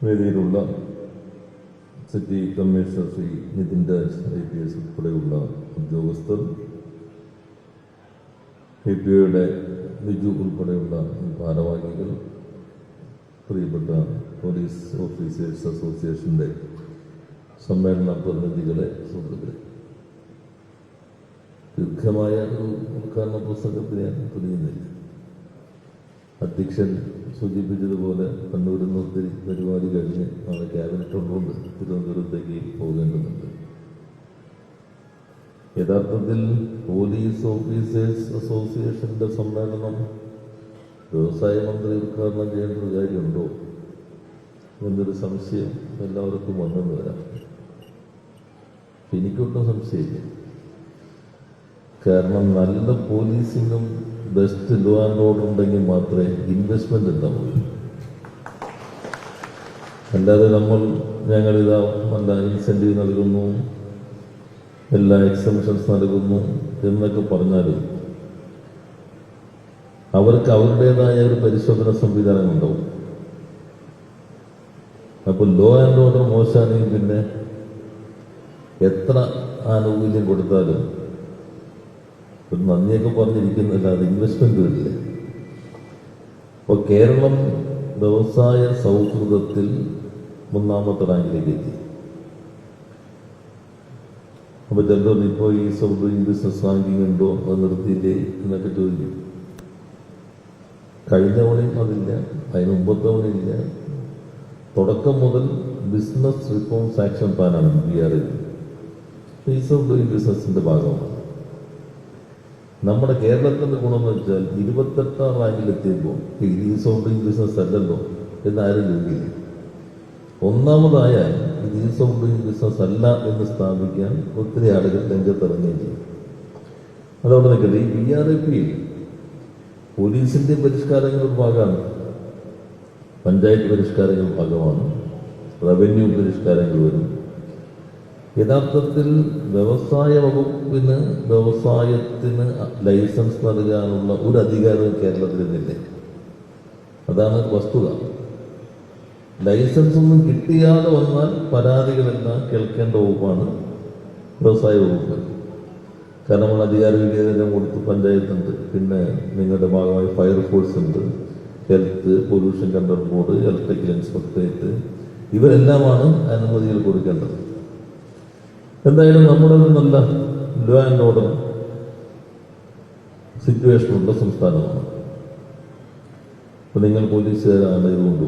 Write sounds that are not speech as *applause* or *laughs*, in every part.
വേദിയിലുള്ള city commissioner Shri Nitin Das I P S ഉൾപ്പെടെയുള്ള ഉദ്യോഗസ്ഥർ A P ഒയുടെ ബിജു ഉൾപ്പെടെയുള്ള ഭാരവാഹികൾ പ്രിയപ്പെട്ട പോലീസ് ഓഫീസേഴ്സ് അസോസിയേഷന്റെ സമ്മേളന പ്രതിനിധികളെ സുഹൃത്തുക്കളെ. ദീർഘമായ ഒരു ഉദ്ഘാടന പുസ്തകത്തിന് ഞാൻ തുനിയുന്നില്ല അധ്യക്ഷൻ സൂചിപ്പിച്ചതുപോലെ കണ്ണൂരിൽ നിന്ന് ഒത്തിരി പരിപാടി കഴിഞ്ഞ് നാളെ ക്യാബിനറ്റ് ഉള്ളതുകൊണ്ട് തിരുവനന്തപുരത്തേക്ക് പോകേണ്ടതുണ്ട്. യഥാർത്ഥത്തിൽ പോലീസ് ഓഫീസേഴ്സ് അസോസിയേഷന്റെ സമ്മേളനം വ്യവസായ മന്ത്രി ഉദ്ഘാടനം ചെയ്യേണ്ട കാര്യമുണ്ടോ? എന്നൊരു സംശയം എല്ലാവർക്കും വന്നെന്ന് വരാം. എനിക്കൊട്ടും സംശയമില്ല. കാരണം നല്ല പോലീസിനും ബെസ്റ്റ് ലോ ആൻഡ് ഓർഡർ ഉണ്ടെങ്കിൽ മാത്രമേ ഇൻവെസ്റ്റ്മെന്റ് ഉണ്ടാവുള്ളൂ. അല്ലാതെ നമ്മൾ ഞങ്ങളിതാ നല്ല ഇൻസെന്റീവ് നൽകുന്നു എല്ലാ എക്സംഷൻസ് നൽകുന്നു എന്നൊക്കെ പറഞ്ഞാലും അവർക്ക് അവരുടേതായ ഒരു പരിശോധന സംവിധാനം ഉണ്ടാവും അപ്പൊ ലോ ആൻഡ് ഓർഡർ മോശമാണെങ്കിൽ പിന്നെ എത്ര ആനുകൂല്യം കൊടുത്താലും ഒരു നന്ദിയൊക്കെ പറഞ്ഞിരിക്കുന്നില്ലാതെ ഇൻവെസ്റ്റ്മെന്റ് വരില്ല അപ്പോൾ കേരളം വ്യവസായ സൗഹൃദത്തിൽ മൂന്നാമത്തെ റാങ്കിലേക്ക് എത്തി അപ്പൊ ചിലർ ഇപ്പോൾ ഈ സൗഹൃദ ബിസിനസ് റാങ്കിങ് ഉണ്ടോ അത് നിർത്തിയില്ലേ? എന്നൊക്കെ ചോദിക്കും. കഴിഞ്ഞ തവണയും അതില്ല അതിന് മുമ്പത്തെ തവണയില്ല തുടക്കം മുതൽ ബിസിനസ് റിഫോംസ് ആക്ഷൻ പ്ലാനാണ് B R ease of doing ഭാഗമാണ്. നമ്മുടെ കേരളത്തിന്റെ ഗുണമെന്ന് വെച്ചാൽ ഇരുപത്തെട്ടാം റാങ്കിലെത്തിയപ്പോൾ ഈസ് ഓഫ് ഡൂയിങ് ബിസിനസ് അല്ലല്ലോ എന്നാരും ഒന്നാമതായാൽ ഇത് ഈസ് ഓഫ് ഡൂയിങ് ബിസിനസ് അല്ല എന്ന് സ്ഥാപിക്കാൻ ഒത്തിരി ആളുകൾ രംഗത്തിറങ്ങുകയും ചെയ്യും അതവിടെ നിൽക്കട്ടെ ഈ ബി ആർ എ പി പോലീസിന്റെ പരിഷ്കാരങ്ങളുടെ ഭാഗമാണ്. പഞ്ചായത്ത് പരിഷ്കാരങ്ങളുടെ ഭാഗമാണ്. റവന്യൂ പരിഷ്കാരങ്ങൾ വരും. യഥാർത്ഥത്തിൽ വ്യവസായ വകുപ്പിന് വ്യവസായത്തിന് ലൈസൻസ് നൽകാനുള്ള ഒരു അധികാരവും കേരളത്തിൽ ഇന്നില്ല. അതാണ് വസ്തുത. ലൈസൻസ് ഒന്നും കിട്ടിയാതെ വന്നാൽ പരാതികളെല്ലാം കേൾക്കേണ്ട വകുപ്പാണ് വ്യവസായ വകുപ്പ്. കാരണം അധികാര വികേന്ദ്രം കൊടുത്ത് പഞ്ചായത്തുണ്ട്. പിന്നെ നിങ്ങളുടെ ഭാഗമായി ഫയർ ഫയർഫോഴ്സ് ഉണ്ട്. Health pollution control board electrical inspectorate ഇവരെല്ലാമാണ് അനുമതികൾ കൊടുക്കേണ്ടത്. എന്തായാലും നമ്മുടെ നല്ല ലോ ആൻഡ് ഓർഡർ. സിറ്റുവേഷനുള്ള സംസ്ഥാനമാണ്. അപ്പം നിങ്ങൾ പോലീസുകാരായതുകൊണ്ട്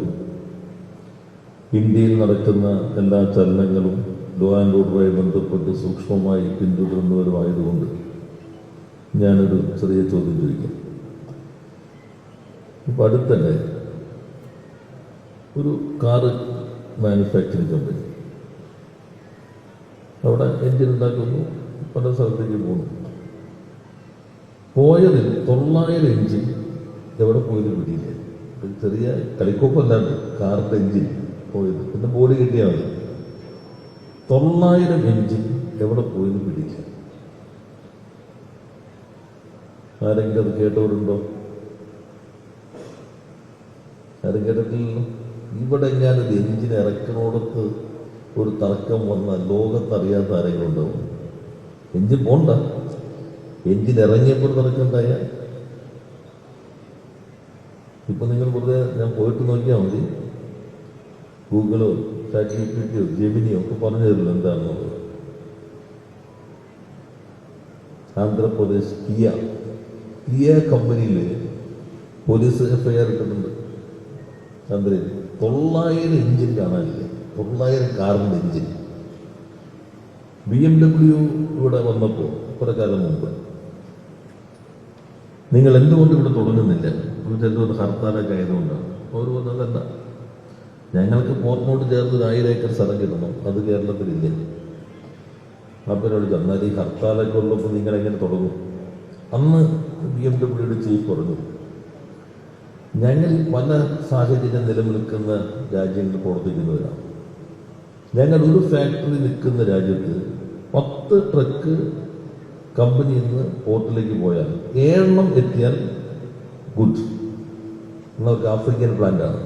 ഇന്ത്യയിൽ നടക്കുന്ന എല്ലാ ചലനങ്ങളും ലോ ആൻഡ് ഓർഡറുമായി ബന്ധപ്പെട്ട് സൂക്ഷ്മമായി പിന്തുടരുന്നവരുമായതുകൊണ്ട് ഞാനൊരു ചെറിയ ചോദ്യം ചോദിക്കാം. ഇപ്പം അടുത്തന്നെ ഒരു കാറ് മാനുഫാക്ചറിങ് കമ്പനി. അവിടെ എഞ്ചിൻ ഉണ്ടാക്കുന്നു പല സ്ഥലത്തേക്ക് പോകുന്നു. പോയതിൽ തൊള്ളായിരം എഞ്ചിൻ എവിടെ പോയത് പിടിയില്ല ചെറിയ കളിക്കോപ്പല്ലാണ്ട് കാറിന്റെ എഞ്ചിൻ പോയത്. പിന്നെ ബോഡി കിട്ടിയാൽ മതി. തൊള്ളായിരം എഞ്ചിൻ എവിടെ പോയത് പിടിയില്ല ആരെങ്കിലും അത് കേട്ടവരുണ്ടോ? ആരും കേട്ടിട്ടില്ലല്ലോ? ഇവിടെ ഞാനൊരു എഞ്ചിൻ ഇറക്കണോടത്ത് ഒരു തർക്കം വന്നാൽ ലോകത്തറിയാത്ത ആരെങ്കിലും ഉണ്ടാവും എഞ്ചിൻ പോണ്ട. എഞ്ചിൻ ഇറങ്ങിയപ്പോൾ തർക്കമുണ്ടായ ഇപ്പൊ നിങ്ങൾ വെറുതെ ഞാൻ പോയിട്ട് നോക്കിയാൽ മതി. ഗൂഗിളോ ചാറ്റ് ജി ജെമിനിയോ ഒക്കെ പറഞ്ഞു തരില്ല എന്താണെന്നുള്ളത്. ആന്ധ്രാപ്രദേശ് കിയ. കിയ കമ്പനിയിൽ പോലീസ് എഫ്ഐആർ ഇട്ടിട്ടുണ്ട്. ചന്ദ്രൻ തൊള്ളായിരം എഞ്ചിൻ കാണാനില്ല. തൊള്ളായിരം കാറിന്റെ എഞ്ചിൻ. ബി എം ഡബ്ല്യു ഇവിടെ വന്നപ്പോൾ കുറെ കാലം മുമ്പ്. നിങ്ങൾ എന്തുകൊണ്ട് ഇവിടെ തുടങ്ങുന്നില്ല? എന്തുകൊണ്ട് ഹർത്താലൊക്കെ ആയതുകൊണ്ടാണ് അവർ വന്നതല്ല ഞങ്ങൾക്ക് പോർട്ടിനോട് ചേർന്ന് ഒരു ആയിരം ഏക്കർ സ്ഥലം കിട്ടണം. അത് കേരളത്തിലില്ല? അപ്പനോട് എന്നാൽ ഈ ഹർത്താലൊക്കെ ഉള്ളപ്പോൾ നിങ്ങൾ എങ്ങനെ തുടങ്ങും? അന്ന് ബി എം ഡബ്ല്യുടെ ചീഫ് പറഞ്ഞു ഞങ്ങൾ പല സാഹചര്യം നിലനിൽക്കുന്ന രാജ്യങ്ങളിൽ പ്രവർത്തിക്കുന്നവരാണ്. ഞങ്ങൾ ഒരു ഫാക്ടറി നിൽക്കുന്ന രാജ്യത്ത് പത്ത് ട്രക്ക് കമ്പനിയിൽ നിന്ന് പോർട്ടിലേക്ക് പോയാൽ ഏഴെണ്ണം എത്തിയാൽ ഗുഡ് എന്നൊക്കെ ആഫ്രിക്കൻ പ്ലാന്റാണ്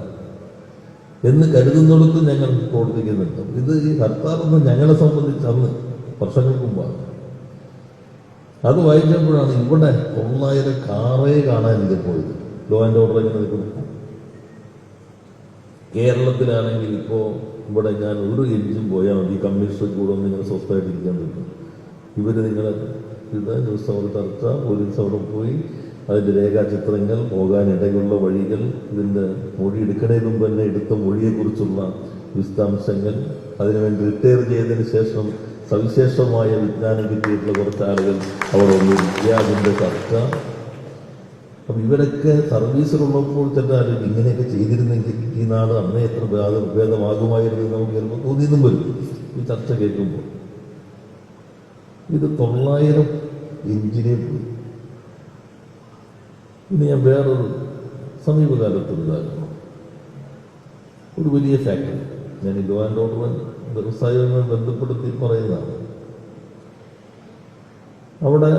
എന്ന് കരുതുന്നിടത്ത് ഞങ്ങൾ പ്രവർത്തിക്കുന്നുണ്ട്. ഇത് ഈ ഹർത്താലൊന്നും ഞങ്ങളെ സംബന്ധിച്ച് അന്ന് വർഷങ്ങൾക്ക് മുമ്പാണ്. അത് വായിച്ചപ്പോഴാണ് ഇവിടെ തൊള്ളായിരം കാറേ കാണാൻ ഇത് പോയത്. ലോ ആൻഡ് ഓർഡർ എങ്ങനെ നിൽക്കുന്നു കേരളത്തിലാണെങ്കിൽ ഇപ്പോൾ ഇവിടെ ഞാൻ ഒരു ഇഞ്ചും പോയാൽ മതി. കമ്മ്യൂണിസ്റ്റ് കൂടെ ഒന്ന് ഇങ്ങനെ സ്വസ്ഥമായിട്ടിരിക്കാൻ പറ്റും ഇവർ നിങ്ങളെ ഇത് ദിവസം ഒരു ചർച്ച പോലീസ് അവിടെ പോയി. അതിന്റെ രേഖാചിത്രങ്ങൾ പോകാനിടയുള്ള വഴികൾ ഇതിന്റെ മൊഴി എടുക്കണതിന് മുമ്പ് തന്നെ എടുത്ത മൊഴിയെക്കുറിച്ചുള്ള വിശദാംശങ്ങൾ അതിനുവേണ്ടി റിട്ടയർ ചെയ്തതിന് ശേഷം സവിശേഷമായ വിജ്ഞാനം കിട്ടിയിട്ടുള്ള കുറച്ച് ആളുകൾ അവിടെ വന്നിരിക്കുക അതിന്റെ ചർച്ച അപ്പം ഇവരൊക്കെ സർവീസിലുള്ളപ്പോൾ തന്നെ അല്ലെങ്കിൽ ഇങ്ങനെയൊക്കെ ചെയ്തിരുന്നെങ്കിൽ ഈ നാട് അന്നേ എത്ര ഭേദ ഭേദമാകുമായിരുന്നു നമുക്ക് ചിലപ്പോൾ തോന്നിയതും വരും. ഈ ചർച്ച കേൾക്കുമ്പോൾ. ഇത് തൊള്ളായിരം എഞ്ചിനെ പോയി. ഇനി ഞാൻ വേറൊരു സമീപകാലത്ത് ഉണ്ടാക്കണം ഒരു വലിയ ഫാക്ടറി ഞാൻ ഈ ലോ ആൻഡ് ഓർഡർ വ്യവസായവുമായി ബന്ധപ്പെടുത്തി പറയുന്നതാണ്. അവിടെ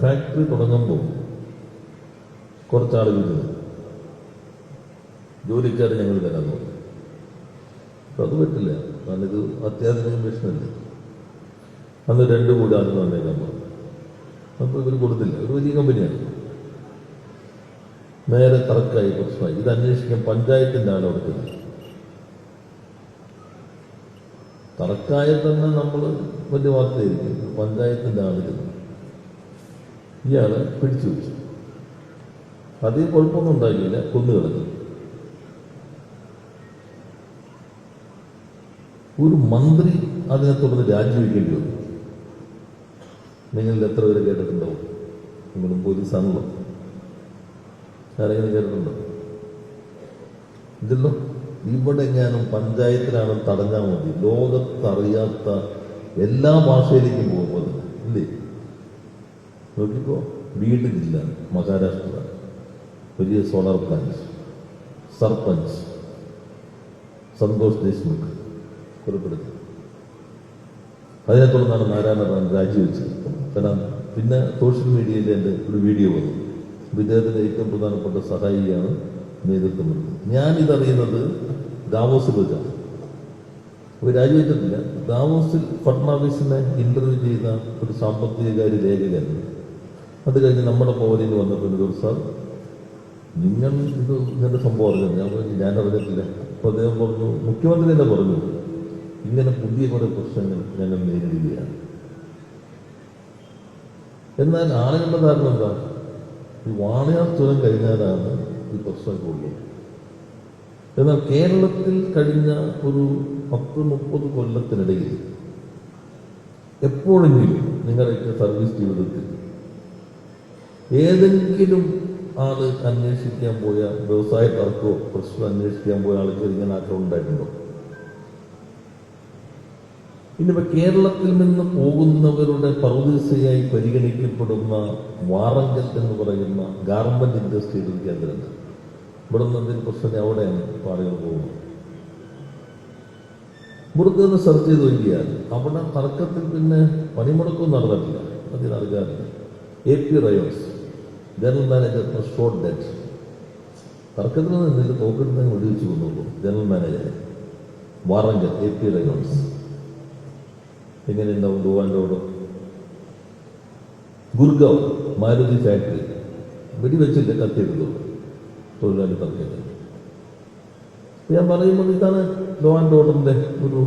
ഫാക്ടറി തുടങ്ങുമ്പോൾ കുറച്ചാളുകൾ വീട്ടിൽ ജോലിക്കാർ ഞങ്ങൾ തരാൻ പോകുന്നു അപ്പൊ അത് പറ്റില്ല. കാരണം ഇത് അത്യാധുനിക മെഷീനല്ലേ. അന്ന് രണ്ടു കൂടി ആദ്യം വന്നേക്കാൻ പറഞ്ഞു. അപ്പോൾ ഇവർ കൊടുത്തില്ല. ഒരു വലിയ കമ്പനിയാണ്. നേരെ തറക്കായി പ്രശ്നമായി. ഇത് അന്വേഷിക്കാൻ പഞ്ചായത്തിന്റെ ആൾ അവിടെ ചെന്നു. തർക്കായ തന്നെ നമ്മൾ വലിയ വാർത്തയായിരിക്കും. പഞ്ചായത്തിന്റെ ആണ് ഇയാളെ പിടിച്ചു വെച്ചു. അതിൽ കുഴപ്പമൊന്നും ഉണ്ടായില്ല കിടക്കും ഒരു മന്ത്രി അതിനെ തുടർന്ന് രാജിവെക്കേണ്ടി വന്നു. നിങ്ങളിൽ എത്ര പേര് കേട്ടിട്ടുണ്ടാവും നിങ്ങളും പോലീസാണല്ലോ. ആരെങ്കിലും കേട്ടിട്ടുണ്ടോ? ഇതല്ലോ. ഇവിടെ ഞാനും പഞ്ചായത്തിലാണ് തടഞ്ഞാൽ മതി. ലോകത്തറിയാത്ത എല്ലാ ഭാഷയിലേക്കും പോകുമ്പോൾ ഇല്ലേ? നോക്കിക്കോ. വീട് ജില്ല മഹാരാഷ്ട്ര വലിയ സോളാർ പ്ലാന്റ് സർപഞ്ച് സന്തോഷ് ദേശ്മുഖ് കൊലപ്പെടുത്തി. അതിനെ തുടർന്നാണ് നാരായണ റാം രാജിവെച്ചത് കാരണം പിന്നെ സോഷ്യൽ മീഡിയയിൽ എന്റെ ഒരു വീഡിയോ വന്നു. ഇദ്ദേഹത്തിന്റെ ഏറ്റവും പ്രധാനപ്പെട്ട സഹായിയാണ് നേതൃത്വം കൊടുത്തത് ഞാനിതറിയുന്നത് ദാവോസിൽ വെച്ചാണ് അപ്പോൾ രാജിവെച്ചിട്ടില്ല. ദാവോസിൽ ഫട്നാവിസിനെ ഇന്റർവ്യൂ ചെയ്ത ഒരു സാമ്പത്തികകാര്യ ലേഖകൻ. അത് കഴിഞ്ഞ് നമ്മുടെ പൗരിന് വന്നപ്പോൾ സാർ നിങ്ങൾ ഇത് ഇങ്ങനത്തെ സംഭവം അറിഞ്ഞത് ഞാൻ പറഞ്ഞു, ഞാൻ അറിഞ്ഞിട്ടില്ല. അപ്പൊ അദ്ദേഹം പറഞ്ഞു മുഖ്യമന്ത്രി തന്നെ പറഞ്ഞു ഇങ്ങനെ പുതിയ കുറെ പ്രശ്നങ്ങൾ ഞങ്ങൾ നേരിടുകയാണ്. എന്നാൽ ആളുകളുടെ ധാരണ എന്താ? ഈ വാണയാർ ചുരം കഴിഞ്ഞാലാണ് ഈ പ്രശ്നം കൂടുതൽ. എന്നാൽ കേരളത്തിൽ കഴിഞ്ഞ ഒരു പത്ത് മുപ്പത് കൊല്ലത്തിനിടയിൽ എപ്പോഴെങ്കിലും നിങ്ങളുടെ സർവീസ് ജീവിതത്തിൽ ഏതെങ്കിലും ആൾ അന്വേഷിക്കാൻ പോയ വ്യവസായ തർക്കമോ പ്രശ്നം അന്വേഷിക്കാൻ പോയ ആൾക്ക് ഇങ്ങനെ ആക്രമണം ഉണ്ടായിട്ടുണ്ടോ? ഇനിയിപ്പോ കേരളത്തിൽ നിന്ന് പോകുന്നവരുടെ പറുദീസയായി പരിഗണിക്കപ്പെടുന്ന വാറങ്കൽ എന്ന് പറയുന്ന ഗാർമെന്റ് ഇൻഡസ്ട്രിയുടെ കേന്ദ്രമുണ്ട്. ഇവിടെ നിന്ന് എന്തെങ്കിലും പ്രശ്നം അവിടെയാണ് പാടുകൾ പോകുന്നത്. ഇവിടുത്തെ ഒന്ന് സെർച്ച് ചെയ്ത് നോക്കിയാൽ അവിടെ തർക്കത്തിൽ പിന്നെ പണിമുടക്കവും നടന്നിട്ടില്ല. അതിനറിയാറില്ല A P Rayons general manager short debt തർക്കത്തിൽ നിന്ന് നിന്നില്ല തോക്കെടുത്തങ്ങ് വെടിവെച്ച് കൊണ്ടുപോകും general manager Warangal A P Rayons എങ്ങനെ ഉണ്ടാവും ഗോവാന്റെ ഗുർഗാവ് മാരുതി ഫാക്ടറി. വെടിവെച്ചില്ല കത്തിയിരുന്നു തൊഴിലാളി തർക്കത്തിൽ ഞാൻ പറയുമ്പോൾ ഇതാണ് ലോ ആൻഡ് ഓർഡറിന്റെ ഒരു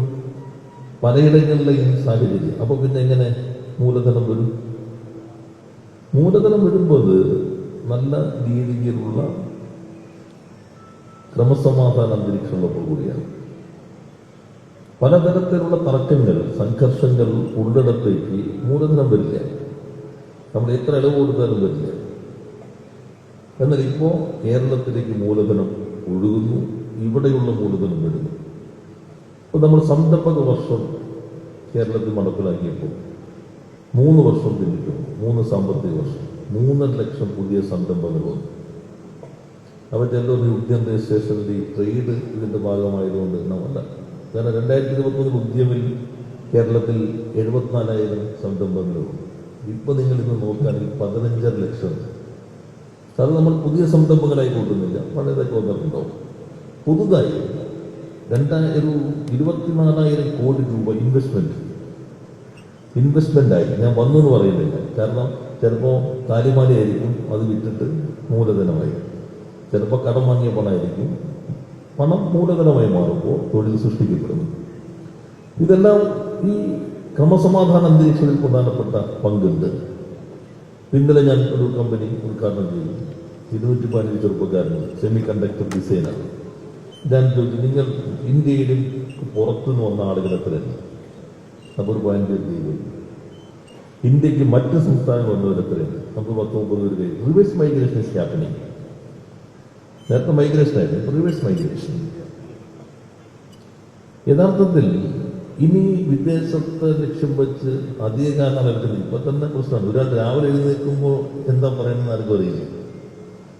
പലയിടങ്ങളിലെയും സാഹചര്യം. അപ്പോൾ പിന്നെ എങ്ങനെ മൂലധനം വരും? മൂലധനം വരുമ്പോൾ നല്ല രീതിയിലുള്ള ക്രമസമാധാന അന്തരീക്ഷമുള്ളപ്പോൾ കൂടിയാണ്. പലതരത്തിലുള്ള തർക്കങ്ങൾ സംഘർഷങ്ങൾ ഉള്ളിടത്തേക്ക് മൂലധനം വരില്ല. നമ്മൾ എത്ര ഇളവ് കൊടുത്താലും വരില്ല. എന്നാൽ ഇപ്പോൾ കേരളത്തിലേക്ക് മൂലധനം ഒഴുകുന്നു ഇവിടെയുള്ള മൂലധനം വരുന്നു അപ്പോൾ നമ്മൾ സംരംഭക വർഷം കേരളത്തിൽ നടപ്പിലാക്കിയപ്പോൾ മൂന്ന് വർഷം പിന്നിട്ടു മൂന്ന് സാമ്പത്തിക വർഷം. മൂന്നര ലക്ഷം പുതിയ സംരംഭങ്ങൾ വന്നു. അപ്പോൾ ചിലർ ഉദ്യം രജിസ്ട്രേഷനിൽ ഈ ട്രേഡ് ഇതിന്റെ ഭാഗമായതുകൊണ്ട് എണ്ണമല്ല. കാരണം രണ്ടായിരത്തി ഇരുപത്തൊന്നിൽ ഉദ്യമിൽ കേരളത്തിൽ എഴുപത്തിനാലായിരം സംരംഭങ്ങളുണ്ട് ഇപ്പോൾ നിങ്ങൾ ഇന്ന് നോക്കുകയാണെങ്കിൽ പതിനഞ്ചര ലക്ഷം. അത് നമ്മൾ പുതിയ സംരംഭങ്ങളായി കൂട്ടുന്നില്ല പഴയതൊക്കെ വന്നിട്ടുണ്ടാവും പുതുതായി. രണ്ടായിരം ഇരുപത്തിനാലായിരം കോടി രൂപ ഇൻവെസ്റ്റ്മെന്റ് ഇൻവെസ്റ്റ്മെന്റ് ആയി ഞാൻ വന്നു എന്ന് പറയുന്നില്ല. കാരണം ചിലപ്പോൾ കാലിമാലയായിരിക്കും അത് വിറ്റിട്ട് മൂലധനമായി ചിലപ്പോൾ കടം വാങ്ങിയ പണമായിരിക്കും. പണം മൂലധനമായി മാറുമ്പോൾ തൊഴിൽ സൃഷ്ടിക്കപ്പെടുന്നു. ഇതെല്ലാം ഈ ക്രമസമാധാന അന്തരീക്ഷത്തിൽ പ്രധാനപ്പെട്ട പങ്കുണ്ട്. ഇന്നലെ ഞാൻ ഒരു കമ്പനി ഉദ്ഘാടനം ചെയ്തു. ഇരുന്നൂറ്റി പതിനഞ്ച് ചെറുപ്പക്കാരന് സെമി കണ്ടക്ടർ ഡിസൈനർ ഞാൻ ചോദിച്ചു നിങ്ങൾ ഇന്ത്യയിലും പുറത്തുനിന്ന് വന്ന ആളുകൾ പേര് ചെയ്തു ഇന്ത്യയ്ക്ക് മറ്റ് സംസ്ഥാനങ്ങൾ വന്നവർ എത്രയാണ് നമുക്ക് പത്ത് മുപ്പത് പേര്. റിവേഴ്സ് മൈഗ്രേഷൻ ഇസ് ഹാപ്പനിങ് നേരത്തെ മൈഗ്രേഷൻ ആയിരുന്നു. റിവേഴ്സ് മൈഗ്രേഷൻ യഥാർത്ഥത്തിൽ ഇനി വിദേശത്തെ ലക്ഷ്യം വെച്ച് അധികകാലം നിൽക്കുന്നത് ഇപ്പൊ തന്നെ പ്രശ്നമാണ്. ഒരാൾ രാവിലെ എഴുന്നേൽക്കുമ്പോൾ എന്താ പറയുന്നത് ആർക്കും അറിയില്ല.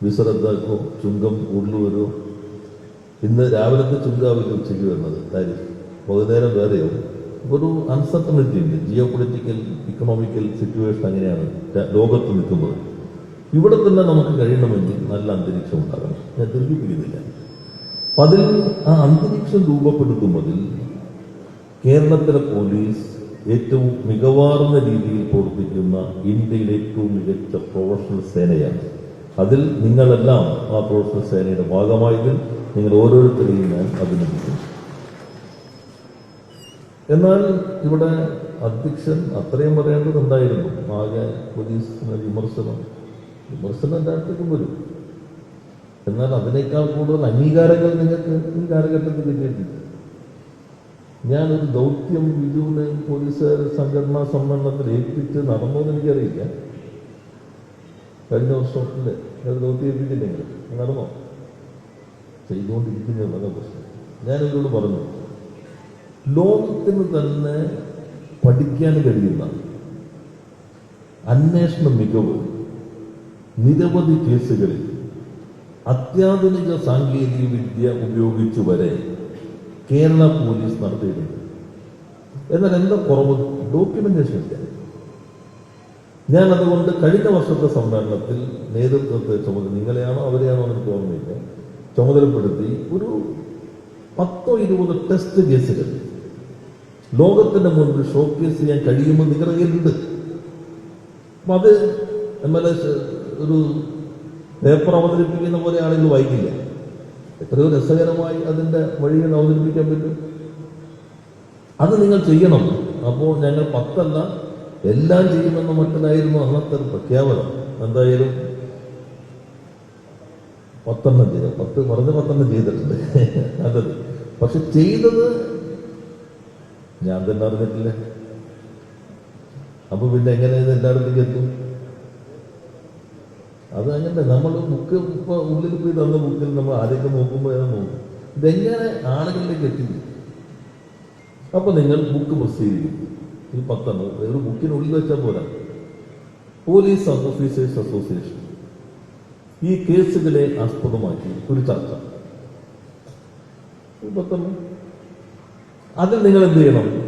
വിസ റദ്ദാക്കോ ചുങ്കം കൂടുതൽ വരുമോ ഇന്ന് രാവിലത്തെ ചുങ്കാവില്ല ഉച്ചയ്ക്ക് വരുന്നത്. കാര്യം വൈകുന്നേരം വേറെയോ ഒരു അൺസർട്ടനിറ്റി ഉണ്ട്. ജിയോ പൊളിറ്റിക്കൽ ഇക്കണോമിക്കൽ സിറ്റുവേഷൻ അങ്ങനെയാണ് ലോകത്ത് നിൽക്കുന്നത്. ഇവിടെ തന്നെ നമുക്ക് കഴിയണമെങ്കിൽ നല്ല അന്തരീക്ഷം ഉണ്ടാകണം. ഞാൻ ദീർഘിപ്പിക്കുന്നില്ല അപ്പൊ അതിൽ ആ അന്തരീക്ഷം രൂപപ്പെടുത്തുന്നതിൽ കേരളത്തിലെ പോലീസ് ഏറ്റവും മികവാർന്ന രീതിയിൽ പ്രവർത്തിക്കുന്ന ഇന്ത്യയിലെ ഏറ്റവും മികച്ച പ്രൊഫഷണൽ സേനയാണ്. അതിൽ നിങ്ങളെല്ലാം ആ പ്രൊഫഷണൽ സേനയുടെ ഭാഗമായതിൽ നിങ്ങൾ ഓരോരുത്തരെയും ഞാൻ അഭിനന്ദിക്കുന്നു. എന്നാൽ ഇവിടെ അധ്യക്ഷൻ അത്രയും പറയേണ്ടതുണ്ടായിരുന്നു ആകെ പോലീസിന് വിമർശനം. വിമർശനം എല്ലായിടത്തേക്കും വരും. എന്നാൽ അതിനേക്കാൾ കൂടുതൽ അംഗീകാരങ്ങൾ നിങ്ങൾക്ക് ഈ കാലഘട്ടത്തിൽ കിട്ടിയിട്ടില്ല. ഞാനൊരു ദൗത്യം ബിജുവിനെ പോലീസ് സംഘടനാ സമ്മേളനത്തിൽ ഏൽപ്പിച്ച് നടന്നോ എന്ന് എനിക്കറിയില്ല. കഴിഞ്ഞ വർഷത്തിൽ ഞാൻ ദൗത്യം ഏൽപ്പിച്ചില്ലെങ്കിൽ നടന്നോ? ചെയ്തുകൊണ്ടിരിക്കുന്ന പ്രശ്നം ഇവരോട് പറഞ്ഞു ലോകത്തിന് തന്നെ പഠിക്കാൻ കഴിയുന്ന അന്വേഷണ മികവ് നിരവധി കേസുകളിൽ അത്യാധുനിക സാങ്കേതിക വിദ്യ ഉപയോഗിച്ചു വരെ കേരള പോലീസ് നടത്തിയിട്ടുണ്ട്. എന്നാൽ എന്താ കുറവ്? ഡോക്യുമെന്റേഷൻ ഇല്ല. ഞാൻ അതുകൊണ്ട് കഴിഞ്ഞ വർഷത്തെ സമ്മേളനത്തിൽ നേതൃത്വത്തെ ചുമതല നിങ്ങളെയാണോ അവരെയാണോ എനിക്ക് ഓർമ്മയില്ല ചുമതലപ്പെടുത്തി ഒരു പത്തോ ഇരുപതോ ടെസ്റ്റ് കേസുകൾ ലോകത്തിന്റെ മുൻപിൽ ഷോക്കേസ് ചെയ്യാൻ കഴിയുമെന്ന് നിങ്ങളുടെ കയ്യിലുണ്ട്. അപ്പൊ അത് എം എൽ എ ഒരു പേപ്പർ അവതരിപ്പിക്കുന്ന പോലെ ആളുകൾ വായിക്കില്ല. എത്രയോ രസകരമായി അതിന്റെ വഴികൾ അവതരിപ്പിക്കാൻ പറ്റും. അത് നിങ്ങൾ ചെയ്യണം. അപ്പോൾ ഞങ്ങൾ പത്തല്ല എല്ലാം ചെയ്യുമെന്ന മട്ടിലായിരുന്നു അന്നത്തെ ഒരു പ്രഖ്യാപനം. എന്തായാലും പത്തെണ്ണം ചെയ്തു പത്ത് പറഞ്ഞ് പത്തെണ്ണം ചെയ്തിട്ടുണ്ട്. *laughs* അതെ. പക്ഷെ ചെയ്തത് ഞാൻ തന്നെ അറിഞ്ഞിട്ടില്ല. അപ്പൊ പിന്നെ എങ്ങനെ ഇത് എല്ലായിടത്തേക്ക് എത്തും? അത് അങ്ങനെ നമ്മൾ ബുക്ക് ഇപ്പൊ ഉള്ളിൽ പോയി തന്ന ബുക്കിൽ നമ്മൾ ആദ്യമൊക്കെ നോക്കുമ്പോൾ നോക്കും. ഇതെങ്ങനെ ആളുകളിലേക്ക് എത്തി അപ്പൊ നിങ്ങൾ ബുക്ക് പ്രസിദ്ധീകരിക്കും ഒരു പത്തെണ്ണം ഒരു ബുക്കിനുള്ളിൽ വെച്ചാൽ പോരാ. പോലീസ് ഓഫീസേഴ്സ് അസോസിയേഷൻ ഈ കേസുകളെ ആസ്പദമാക്കി. ഒരു ചർച്ച. പത്തെണ്ണം. അതിൽ നിങ്ങൾ എന്ത് ചെയ്യണം?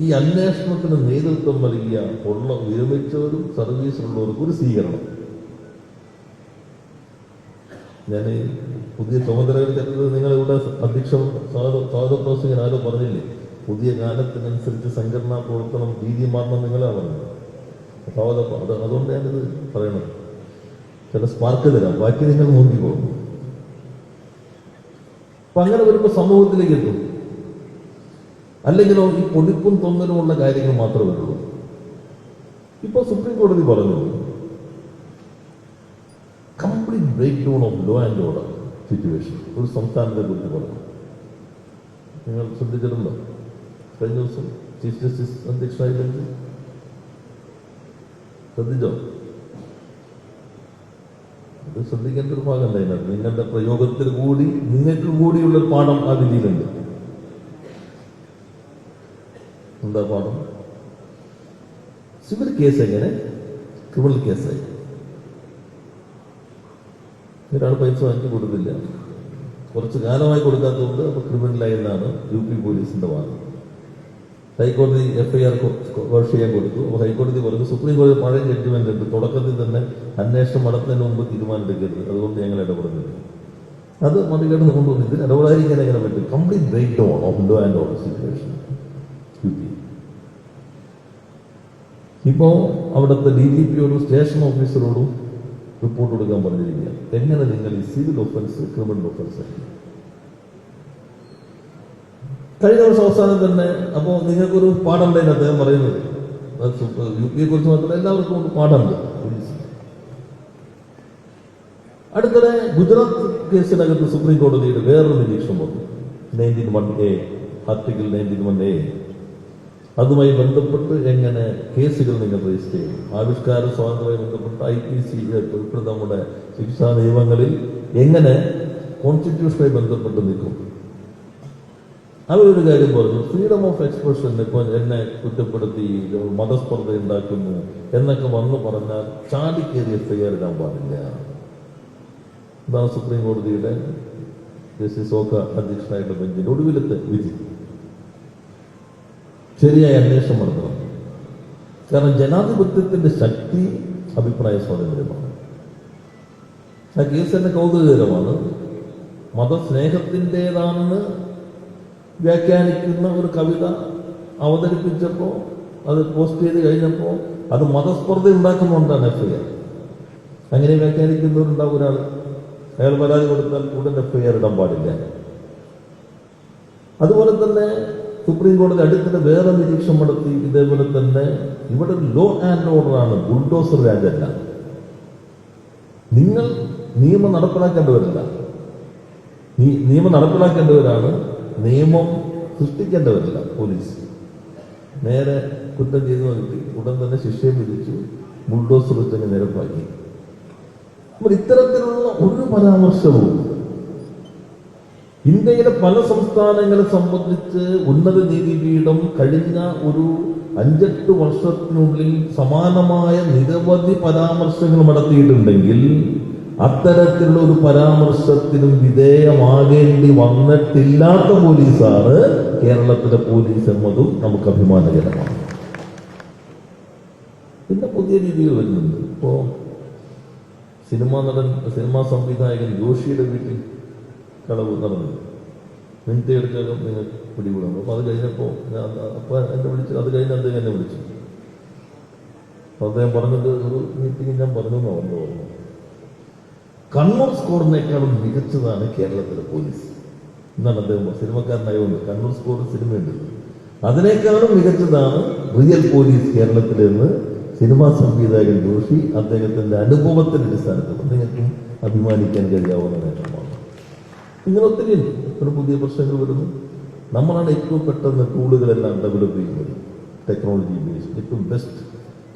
ഈ അന്വേഷണത്തിന് നേതൃത്വം നൽകിയ ഉള്ള വിരമിച്ചവരും സർവീസിലുള്ളവർക്കും ഒരു സ്വീകരണം. ഞാൻ പുതിയ ചുമതലകൾ ചെന്നത് നിങ്ങളിവിടെ അധ്യക്ഷ സ്വാഗത പ്രസംഗൻ ആരോ പറഞ്ഞില്ലേ? പുതിയ കാലത്തിനനുസരിച്ച് സംഘടനാ പ്രവർത്തനം രീതി മാറണം നിങ്ങളാ പറഞ്ഞത്. സ്വാഗത അത് അതുകൊണ്ട് ഞാനിത് പറയണം. ചില സ്പാർക്ക് തരാം. ബാക്കി നിങ്ങൾ നോക്കിക്കോ. അപ്പൊ അങ്ങനെ വരുമ്പോൾ സമൂഹത്തിലേക്ക് എത്തും. അല്ലെങ്കിലോ ഈ പൊടിപ്പും തൊന്നലുമുള്ള കാര്യങ്ങൾ മാത്രമേ ഉള്ളൂ. ഇപ്പൊ സുപ്രീം കോടതി പറഞ്ഞു complete break down of law and order situation ഒരു സംസ്ഥാനത്തെ കുറിച്ച് പറഞ്ഞു. നിങ്ങൾ ശ്രദ്ധിച്ചിട്ടുണ്ടോ? കഴിഞ്ഞ ദിവസം ചീഫ് ജസ്റ്റിസ് അധ്യക്ഷനായി ബെഞ്ച്. ശ്രദ്ധിച്ചോ? അത് ശ്രദ്ധിക്കേണ്ട ഒരു ഭാഗം അതിനകത്ത് നിങ്ങളുടെ പ്രയോഗത്തിൽ കൂടി നിങ്ങൾക്ക് കൂടിയുള്ള പാഠം ആ വിധിയിലുണ്ട്. എന്താ പാഠം? സിവിൽ കേസ് എങ്ങനെ? ക്രിമിനൽ കേസായി ഒരാൾ പൈസ വാങ്ങി കൊടുത്തില്ല. കുറച്ച് കാലമായി കൊടുക്കാത്തതുകൊണ്ട് അപ്പൊ ക്രിമിനലായി എന്നാണ് യു പി പോലീസിന്റെ വാദം. ഹൈക്കോടതി എഫ്ഐആർ വാഷ് ചെയ്യാൻ കൊടുത്തു. അപ്പോൾ ഹൈക്കോടതി പറഞ്ഞു സുപ്രീം കോടതി പഴയ ജഡ്ജ്മെന്റ് ഉണ്ട് തുടക്കത്തിൽ തന്നെ അന്വേഷണം നടത്തുന്നതിന് മുമ്പ് തീരുമാനം എടുക്കരുത്. അതുകൊണ്ട് ഞങ്ങൾ ഇടപെടുന്നില്ല. അത് മറികടന്ന് കൊണ്ടുവന്നു ഇടപെടാതിരിക്കാൻ എങ്ങനെ പറ്റും? Complete break down of law and order situation ഇപ്പോ അവിടുത്തെ ഡി ജി പിയോടും സ്റ്റേഷൻ ഓഫീസറോടും റിപ്പോർട്ട് കൊടുക്കാൻ പറഞ്ഞിരിക്കുക എങ്ങനെ നിങ്ങൾ ഈ സിവിൽ ഒഫൻസ് ക്രിമിനൽ ഒഫൻസ് കഴിഞ്ഞ വർഷം അവസാനം തന്നെ അപ്പോൾ നിങ്ങൾക്കൊരു പാഠമുണ്ടെന്ന് അദ്ദേഹം പറയുന്നത്. യു പിയെ കുറിച്ച് മാത്രമല്ല എല്ലാവർക്കും ഒരു പാഠമുണ്ട്. അടുത്തിടെ ഗുജറാത്ത് കേസിനകത്ത് സുപ്രീം കോടതിയുടെ വേറൊരു നിരീക്ഷണം വന്നു. Nineteen one A article nineteen one A അതുമായി ബന്ധപ്പെട്ട് എങ്ങനെ കേസുകൾ നിങ്ങൾ രജിസ്റ്റർ ചെയ്യും ആവിഷ്കാര സ്വാതന്ത്ര്യവുമായി ബന്ധപ്പെട്ട് ഐ പി സി ഉൾപ്പെടെ നമ്മുടെ ശിക്ഷാ നിയമങ്ങളിൽ എങ്ങനെ കോൺസ്റ്റിറ്റ്യൂഷനുമായി ബന്ധപ്പെട്ട് നിൽക്കും? അവരൊരു കാര്യം പറഞ്ഞു ഫ്രീഡം ഓഫ് എക്സ്പ്രഷൻ ഇപ്പോൾ എന്നെ കുറ്റപ്പെടുത്തി മതസ്പർദ്ധ ഉണ്ടാക്കുന്നു എന്നൊക്കെ വന്നു പറഞ്ഞാൽ ചാടിക്കേറി എഫ്ഐആർ ഇടാൻ പാടില്ല. ഇതാണ് സുപ്രീം കോടതിയുടെ ജസ്റ്റിസ് ഓക്ക അധ്യക്ഷനായിട്ട് ബെഞ്ചിന്റെ ഒടുവിലത്തെ വിധി. ശരിയായ അന്വേഷണം നടത്തണം. കാരണം ജനാധിപത്യത്തിന്റെ ശക്തി അഭിപ്രായ സ്വാതന്ത്ര്യമാണ്. ആ കേസ് തന്നെ കൗതുകകരമാണ്. മതസ്നേഹത്തിന്റെതാണെന്ന് വ്യാഖ്യാനിക്കുന്ന ഒരു കവിത അവതരിപ്പിച്ചപ്പോൾ അത് പോസ്റ്റ് ചെയ്ത് കഴിഞ്ഞപ്പോൾ അത് മതസ്പർദ്ധ ഉണ്ടാക്കുന്നുണ്ടാണ് എഫ് ഐ ആർ അങ്ങനെ വ്യാഖ്യാനിക്കുന്നവരുണ്ടാവും ഒരാൾ അയാൾ പരാതി കൊടുത്താൽ ഉടൻ എഫ് ഐ ആർ ഇടാൻ പാടില്ല. അതുപോലെ തന്നെ സുപ്രീം കോടതി അടുത്തിടെ വേറെ നിരീക്ഷണം നടത്തി. ഇതേപോലെ തന്നെ ഇവിടെ ലോ ആൻഡ് ഓർഡർ ആണ്. ബുൾഡോസർ രാജല്ല. നിങ്ങൾ നിയമം നടപ്പിലാക്കേണ്ടവരല്ല. നിയമം നടപ്പിലാക്കേണ്ടവരാണ്. നിയമം സൃഷ്ടിക്കേണ്ടവരല്ല പോലീസ് നേരെ കുറ്റം ചെയ്തു നോക്കി ഉടൻ തന്നെ ശിക്ഷയും വിധിച്ചു ബുൾഡോസർ വെച്ചങ്ങ് നിരപ്പാക്കി. അപ്പോൾ ഇത്തരത്തിലുള്ള ഒരു പരാമർശവും ഇന്ത്യയിലെ പല സംസ്ഥാനങ്ങളെ സംബന്ധിച്ച് ഉന്നത നീതി നീതിപീഠം കഴിഞ്ഞ ഒരു അഞ്ചെട്ട് വർഷത്തിനുള്ളിൽ സമാനമായ നിരവധി പരാമർശങ്ങൾ നടത്തിയിട്ടുണ്ടെങ്കിൽ അത്തരത്തിലുള്ള ഒരു പരാമർശത്തിനും വിധേയമാകേണ്ടി വന്നിട്ടില്ലാത്ത പോലീസാണ് കേരളത്തിലെ പോലീസ് എന്നതും നമുക്ക് അഭിമാനകരമാണ്. പിന്നെ പുതിയ രീതിയിൽ വരുന്നുണ്ട്. ഇപ്പോ സിനിമാ നടൻ സിനിമാ സംവിധായകൻ ജോഷിയുടെ വീട്ടിൽ കളവ് നടന്നു മിനിറ്റ് എടുത്താലും നിങ്ങൾ പിടികൂടുന്നു അപ്പം അത് കഴിഞ്ഞപ്പോൾ ഞാൻ അപ്പം എന്നെ വിളിച്ചു അത് കഴിഞ്ഞ് അദ്ദേഹം എന്നെ വിളിച്ചു. അപ്പം അദ്ദേഹം പറഞ്ഞത് ഒരു മീറ്റിംഗ് ഞാൻ പറഞ്ഞു എന്ന് പറഞ്ഞു പറഞ്ഞു കണ്ണൂർ സ്കോറിനേക്കാളും മികച്ചതാണ് കേരളത്തിലെ പോലീസ്. എന്നാണ് അദ്ദേഹം സിനിമക്കാരനായതുകൊണ്ട് കണ്ണൂർ സ്കോർ സിനിമയുണ്ട്. അതിനേക്കാളും മികച്ചതാണ് റിയൽ പോലീസ് കേരളത്തിലെന്ന് സിനിമാ സംവിധായകൻ ജോഷി അദ്ദേഹത്തിന്റെ അനുഭവത്തിന്റെ അടിസ്ഥാനത്തിൽ. നിങ്ങൾക്കും അഭിമാനിക്കാൻ കഴിയാവുന്ന നേട്ടമാണ് ഇങ്ങനെ ഒത്തിരി ഒരു പുതിയ പ്രശ്നങ്ങൾ വരുന്നു. നമ്മളാണ് ഏറ്റവും പെട്ടെന്ന് ടൂളുകളെല്ലാം ഡെവലപ്പ് ചെയ്യുന്നത് ടെക്നോളജി ബേസ് ഏറ്റവും ബെസ്റ്റ്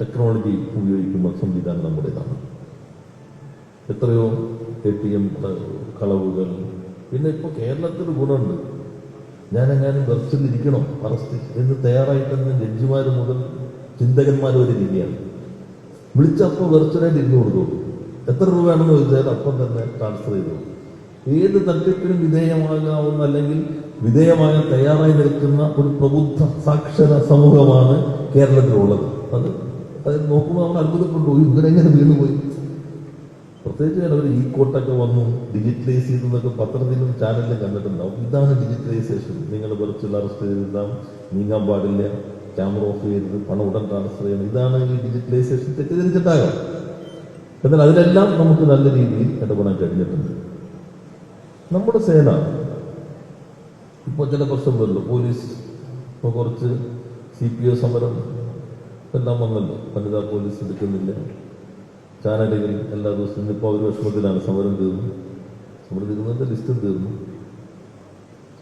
ടെക്നോളജി ഉപയോഗിക്കുന്ന സംവിധാനം നമ്മുടേതാണ്. എത്രയോ എ ടി എം കളവുകൾ. പിന്നെ ഇപ്പോൾ കേരളത്തിൽ ഗുണമുണ്ട്. ഞാനെങ്ങാനും വെറച്ചിലിരിക്കണം അറസ്റ്റ് എന്ന് തയ്യാറായിട്ടെന്ന് ജഡ്ജിമാർ മുതൽ ചിന്തകന്മാർ വരെ ഇരിക്കുകയാണ്. വിളിച്ചപ്പോൾ വെർച്വലായിട്ട് ഇരുന്ന് കൊടുത്തോളൂ എത്ര രൂപയാണെന്ന് ചോദിച്ചാൽ അപ്പം തന്നെ ട്രാൻസ്ഫർ ചെയ്തു ഏത് തർക്കത്തിനും വിധേയമാകാവുന്ന അല്ലെങ്കിൽ വിധേയമാകാൻ തയ്യാറായി നിൽക്കുന്ന ഒരു പ്രബുദ്ധ സാക്ഷര സമൂഹമാണ് കേരളത്തിലുള്ളത്. അത് അത് നോക്കുമ്പോൾ നമ്മൾ അത്ഭുതപ്പെട്ടു. ഇവരെങ്ങനെ വീണുപോയി? പ്രത്യേകിച്ച് ഒരു ഈ കോട്ടൊക്കെ വന്നു ഡിജിറ്റലൈസ് ചെയ്തതൊക്കെ പത്രത്തിലും ചാനലിലും കണ്ടിട്ടുണ്ടാവും. ഇതാണ് ഡിജിറ്റലൈസേഷൻ നിങ്ങൾ വെർച്വൽ അറസ്റ്റ് ചെയ്തിട്ടാം നീങ്ങാൻ പാടില്ല. ക്യാമറ ഓഫ് ചെയ്തത് പണം ഉടൻ ട്രാൻസ്ഫർ ചെയ്യണം. ഇതാണ് ഈ ഡിജിറ്റലൈസേഷൻ തെറ്റിദ്ധരിച്ചിട്ടാകാം. എന്നാൽ അതിലെല്ലാം നമുക്ക് നല്ല രീതിയിൽ ഇടപെടാൻ കഴിഞ്ഞിട്ടുണ്ട്. നമ്മുടെ സേന ഇപ്പോൾ ചില പ്രശ്നം വരുന്നു പോലീസ് ഇപ്പോൾ കുറച്ച് സി പി ഒ സമരം എല്ലാം വന്നല്ലോ. വനിതാ പോലീസ് എടുക്കുന്നില്ല. ചാനലുകൾ എല്ലാ ദിവസവും ഇപ്പോൾ ഒരു വിഷമത്തിലാണ് സമരം തീർന്നു. സമരം തീർന്നതിന്റെ ലിസ്റ്റും തീർന്നു.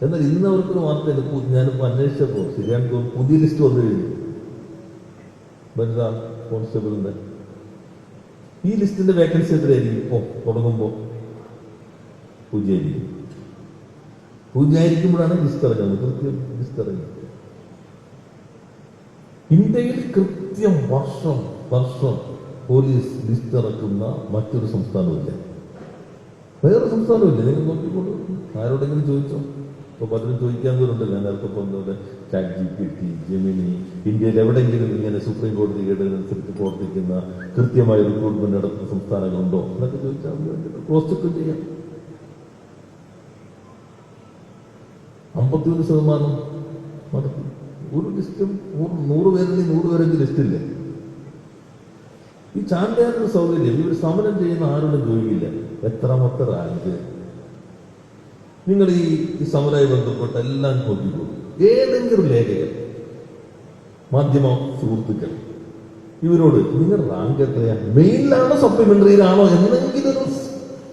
എന്നാൽ ഇന്ന് അവർക്കൊരു വാർത്ത പു- ഞാനിപ്പോൾ അന്വേഷിച്ചപ്പോൾ ശരിയാണ് പുതിയ ലിസ്റ്റ് വന്നു കഴിഞ്ഞു. വനിതാ കോൺസ്റ്റബിളിന്റെ ഈ ലിസ്റ്റിന്റെ വേക്കൻസി എത്രയായിരിക്കും? ഇപ്പോൾ തുടങ്ങുമ്പോൾ പൂജ്യമായിരിക്കും പൂജയായിരിക്കുമ്പോഴാണ് ഇറങ്ങുന്നത് കൃത്യം ഇറങ്ങുന്നത് ഇന്ത്യയിൽ കൃത്യം വർഷം വർഷം പോലീസ് ലിസ്റ്റിറക്കുന്ന മറ്റൊരു സംസ്ഥാനമില്ല വേറെ സംസ്ഥാനമില്ല നിങ്ങൾ നോക്കിക്കോളൂ. ആരോടെങ്കിലും ചോദിച്ചോ? ഇപ്പൊ പലരും ചോദിക്കാൻ പോലുണ്ട് ഞാൻ നേരത്തെ പറഞ്ഞത് chat G P T Gemini ഇന്ത്യയിൽ എവിടെയെങ്കിലും ഇങ്ങനെ സുപ്രീം കോടതി കേട്ടതിനനുസരിച്ച് പ്രവർത്തിക്കുന്ന കൃത്യമായ റിക്രൂട്ട്മെന്റ് നടത്തുന്ന സംസ്ഥാനങ്ങളുണ്ടോ? എന്നൊക്കെ ചോദിച്ചാൽ ക്രോസ് ചെക്ക് ചെയ്യാം. അമ്പത്തിയൊന്ന് ശതമാനം. നടത്തി ഒരു ലിസ്റ്റും നൂറ് പേരിൽ നൂറ് പേരെങ്കിൽ ലിസ്റ്റില്ലേ ഈ ചാൻഡ്യാറിന്റെ സൗകര്യം ഇവർ സമരം ചെയ്യുന്ന ആരോടും ചോദിക്കില്ല എത്രാമത്തെ റാങ്ക് നിങ്ങൾ ഈ ഈ സമരമായി ബന്ധപ്പെട്ട എല്ലാം നോക്കിക്കോളൂ ഏതെങ്കിലും ലേഖകൻ മാധ്യമ സുഹൃത്തുക്കൾ ഇവരോട് നിങ്ങൾ റാങ്ക് എത്രയാ? മെയിനിലാണോ സപ്ലിമെന്ററിയിലാണോ എന്തെങ്കിലും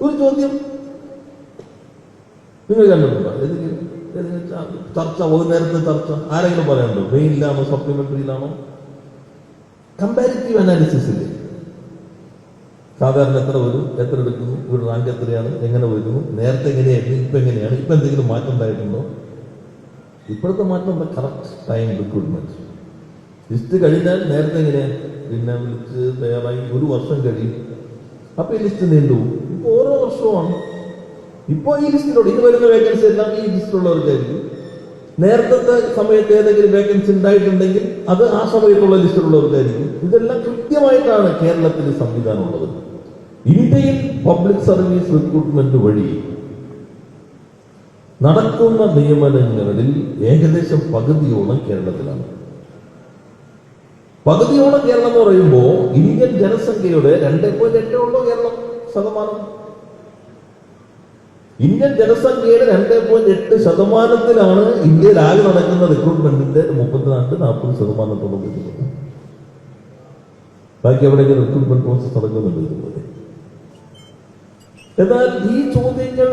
ഒരു ചോദ്യം. നിങ്ങൾ കണ്ടിട്ടുണ്ടോ? ഏതെങ്കിലും ചർച്ച ഒരു നേരത്തെ ചർച്ച. ആരെങ്കിലും പറയാനുണ്ടോ? സപ്ലിമെന്ററി സപ്ലിമെന്ററിയിലാണോ കമ്പാരിറ്റീവ് അനാലിസിസ് ഇല്ലേ? സാധാരണ എത്ര വരും? എത്ര എടുക്കുന്നു? ഇവിടെ റാങ്ക് എത്രയാണ്? എങ്ങനെ വരുന്നു നേരത്തെ എങ്ങനെയായിരുന്നു? ഇപ്പൊ എങ്ങനെയാണ്? ഇപ്പൊ എന്തെങ്കിലും മാറ്റം ഉണ്ടായിട്ടുണ്ടോ? ഇപ്പോഴത്തെ മാറ്റം എന്താ കറക്റ്റ് ടൈം റിക്രൂട്ട്മെന്റ് ലിസ്റ്റ് കഴിഞ്ഞാൽ നേരത്തെ എങ്ങനെയാണ് പിന്നെ വിളിച്ച് തയ്യാറായി. ഒരു വർഷം കഴിയും. അപ്പൊ ഈ ലിസ്റ്റ് നീണ്ടു ഓരോ വർഷവുമാണ് ഇപ്പൊ ഈ ലിസ്റ്റിലോട് ഇനി വരുന്ന വേക്കൻസി എല്ലാം ഈ ലിസ്റ്റിലുള്ളവർക്കായിരിക്കും നേരത്തെ സമയത്ത് ഏതെങ്കിലും വേക്കൻസി ഉണ്ടായിട്ടുണ്ടെങ്കിൽ അത് ആ സമയത്തുള്ള ലിസ്റ്റിലുള്ളവർക്കായിരിക്കും ഇതെല്ലാം കൃത്യമായിട്ടാണ് കേരളത്തിൽ സംവിധാനം ഉള്ളത്. ഇന്ത്യയിൽ പബ്ലിക് സർവീസ് റിക്രൂട്ട്മെന്റ് വഴി നടക്കുന്ന നിയമനങ്ങളിൽ ഏകദേശം പകുതിയോളം കേരളത്തിലാണ്. പകുതിയോളം കേരളം എന്ന് പറയുമ്പോൾ ഇന്ത്യൻ ജനസംഖ്യയുടെ രണ്ടേ പോയിന്റ് എട്ടേ ഉള്ളൂ കേരളം ശതമാനം. ഇന്ത്യൻ ജനസംഖ്യയുടെ രണ്ട് പോയിന്റ് എട്ട് ശതമാനത്തിലാണ് ഇന്ത്യയിൽ ആകെ നടക്കുന്ന റിക്രൂട്ട്മെന്റിന്റെ മുപ്പത്തിനാല് നാൽപ്പത് ശതമാനത്തോളം വരുന്നത് ബാക്കി എവിടെയെങ്കിലും റിക്രൂട്ട്മെന്റ് പ്രോസസ് നടക്കുന്നുണ്ട് ഇതുപോലെ. എന്നാൽ ഈ ചോദ്യങ്ങൾ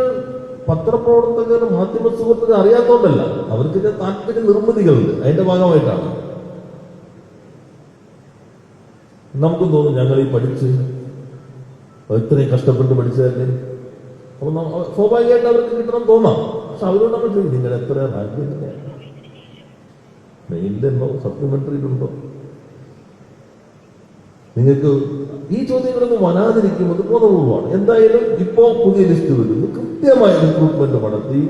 പത്രപ്രവർത്തകർ മാധ്യമ സുഹൃത്തുക്കൾ അറിയാത്തോണ്ടല്ല. അവർക്ക് ഇതിന്റെ താല്പര്യ നിർമ്മിതികളുണ്ട്. അതിന്റെ ഭാഗമായിട്ടാണ്. നമുക്കും തോന്നും ഞങ്ങൾ ഈ പഠിച്ച് ഇത്രയും കഷ്ടപ്പെട്ട് പഠിച്ചതല്ലേ? അപ്പൊ സ്വാഭാവികമായിട്ട് അവർക്ക് കിട്ടണം തോന്നാം. പക്ഷെ അവരോട് നമ്മൾ ചോദിക്കും നിങ്ങൾ എത്ര റാങ്ക് മെയിനിലുണ്ടോ സപ്ലിമെന്ററിയിലുണ്ടോ നിങ്ങൾക്ക് ഈ ചോദ്യങ്ങളൊന്നും വരാതിരിക്കുന്നത് ബോധപൂർവമാണ്. എന്തായാലും ഇപ്പോ പുതിയ ലിസ്റ്റ് വരുന്നു. കൃത്യമായ റിക്രൂട്ട്മെന്റ് നടത്തി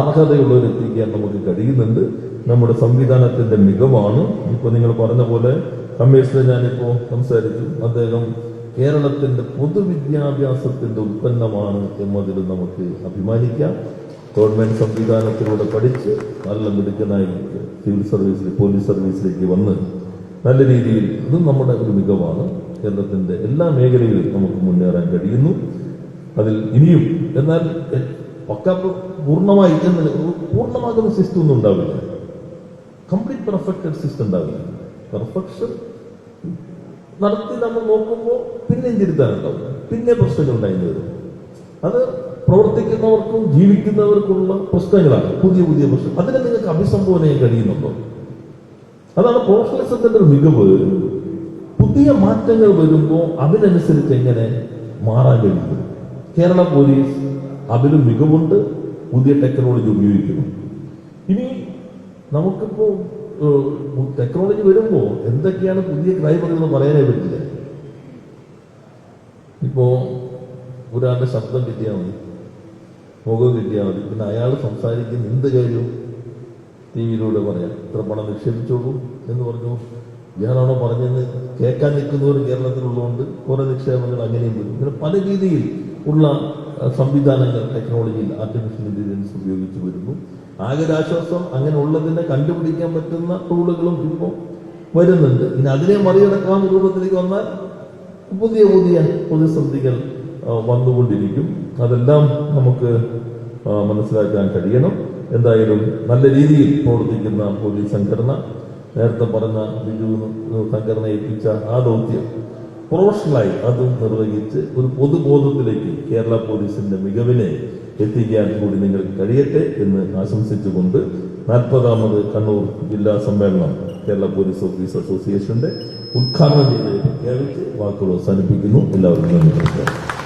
അർഹതയുള്ളവരെത്തിക്കാൻ നമുക്ക് കഴിയുന്നുണ്ട്. നമ്മുടെ സംവിധാനത്തിന്റെ മികവാണ്. ഇപ്പൊ നിങ്ങൾ പറഞ്ഞ പോലെ കമ്മീഷണർ ഞാനിപ്പോ സംസാരിച്ചു. അദ്ദേഹം കേരളത്തിന്റെ പൊതുവിദ്യാഭ്യാസത്തിന്റെ ഉൽപ്പന്നമാണ് എന്നതിൽ നമുക്ക് അഭിമാനിക്കാം. ഗവൺമെന്റ് സംവിധാനത്തിലൂടെ പഠിച്ച് നല്ല മിടുക്കനായി സിവിൽ സർവീസിൽ പോലീസ് സർവീസിലേക്ക് വന്ന് നല്ല രീതിയിൽ ഇതും നമ്മുടെ ഒരു മികവാണ്. കേരളത്തിന്റെ എല്ലാ മേഖലയിലും നമുക്ക് മുന്നേറാൻ കഴിയുന്നു. അതിൽ ഇനിയും എന്നാൽ പക്കാപ്പ് പൂർണമായി എന്ന് പൂർണമാകുന്ന സിസ്റ്റം ഒന്നും ഉണ്ടാവില്ല. കംപ്ലീറ്റ് പെർഫെക്റ്റഡ് സിസ്റ്റം ഉണ്ടാവില്ല. പെർഫെക്ഷൻ നടത്തി നമ്മൾ നോക്കുമ്പോൾ പിന്നെയും തിരുത്താനുണ്ടാവും പിന്നെ പ്രശ്നങ്ങൾ ഉണ്ടായിരുന്നു വരും. അത് പ്രവർത്തിക്കുന്നവർക്കും ജീവിക്കുന്നവർക്കുള്ള പ്രശ്നങ്ങളാണ്. പുതിയ പുതിയ പ്രശ്നം അതിനെ നിങ്ങൾക്ക് അഭിസംബോധന ചെയ്യാൻ കഴിയുന്നുണ്ടോ? അതാണ് പ്രൊഫഷണലിസത്തിന്റെ ഒരു മികവ്. പുതിയ മാറ്റങ്ങൾ വരുമ്പോൾ അതിനനുസരിച്ച് എങ്ങനെ മാറാൻ കഴിയുന്നു? കേരള പോലീസ് അതിലും മികവുണ്ട് പുതിയ ടെക്നോളജി ഉപയോഗിക്കുന്നു. ഇനി നമുക്കിപ്പോ ടെക്നോളജി വരുമ്പോൾ എന്തൊക്കെയാണ് പുതിയ ക്രൈമുകൾ എന്ന് പറയാനേ പറ്റില്ല. ഇപ്പോ ഒരാളുടെ ശബ്ദം കിട്ടിയാൽ മതി. മുഖം കിട്ടിയാൽ മതി. പിന്നെ അയാൾ സംസാരിക്കുന്ന എന്ത് കാര്യവും ടി വിയിലൂടെ പറയാം. ഇത്ര പണം നിക്ഷേപിച്ചോളൂ എന്ന് പറഞ്ഞു. ഇയാളാണോ പറഞ്ഞെന്ന് കേൾക്കാൻ നിൽക്കുന്നവർ കേരളത്തിലുള്ളതുകൊണ്ട് കുറെ നിക്ഷേപങ്ങൾ അങ്ങനെയും വരും. ഇങ്ങനെ പല രീതിയിൽ ഉള്ള സംവിധാനങ്ങൾ ടെക്നോളജിയിൽ ആർട്ടിഫിഷ്യൽ ഇന്റലിജൻസ് ഉപയോഗിച്ച് വരുന്നു. ആകെ അങ്ങനെ ഉള്ളതിനെ കണ്ടുപിടിക്കാൻ പറ്റുന്ന ടൂളുകളും ഇപ്പോൾ വരുന്നുണ്ട്. ഇനി അതിനെ മറികടക്കാവുന്ന രൂപത്തിലേക്ക് വന്നാൽ പുതിയ പുതിയ പ്രതിസന്ധികൾ വന്നുകൊണ്ടിരിക്കും. അതെല്ലാം നമുക്ക് മനസ്സിലാക്കാൻ കഴിയണം. എന്തായാലും നല്ല രീതിയിൽ പ്രവർത്തിക്കുന്ന പോലീസ് സംഘടന നേരത്തെ പറഞ്ഞ ബിജു സംഘടന ഏൽപ്പിച്ച ആ ദൗത്യം പ്രൊഫഷണലായി അതും നിർവഹിച്ച് ഒരു പൊതുബോധത്തിലേക്ക് കേരള പോലീസിന്റെ മികവിനെ എത്തിക്കാൻ കൂടി നിങ്ങൾക്ക് കഴിയട്ടെ എന്ന് ആശംസിച്ചുകൊണ്ട് നാൽപ്പതാമത് കണ്ണൂർ ജില്ലാ സമ്മേളനം കേരള പോലീസ് ഓഫീസ് അസോസിയേഷന്റെ ഉദ്ഘാടനം ചെയ്ത് പ്രഖ്യാപിച്ച് വാക്കുകൾ അവസാനിപ്പിക്കുന്നു. എല്ലാവർക്കും നന്ദി നമസ്കാരം.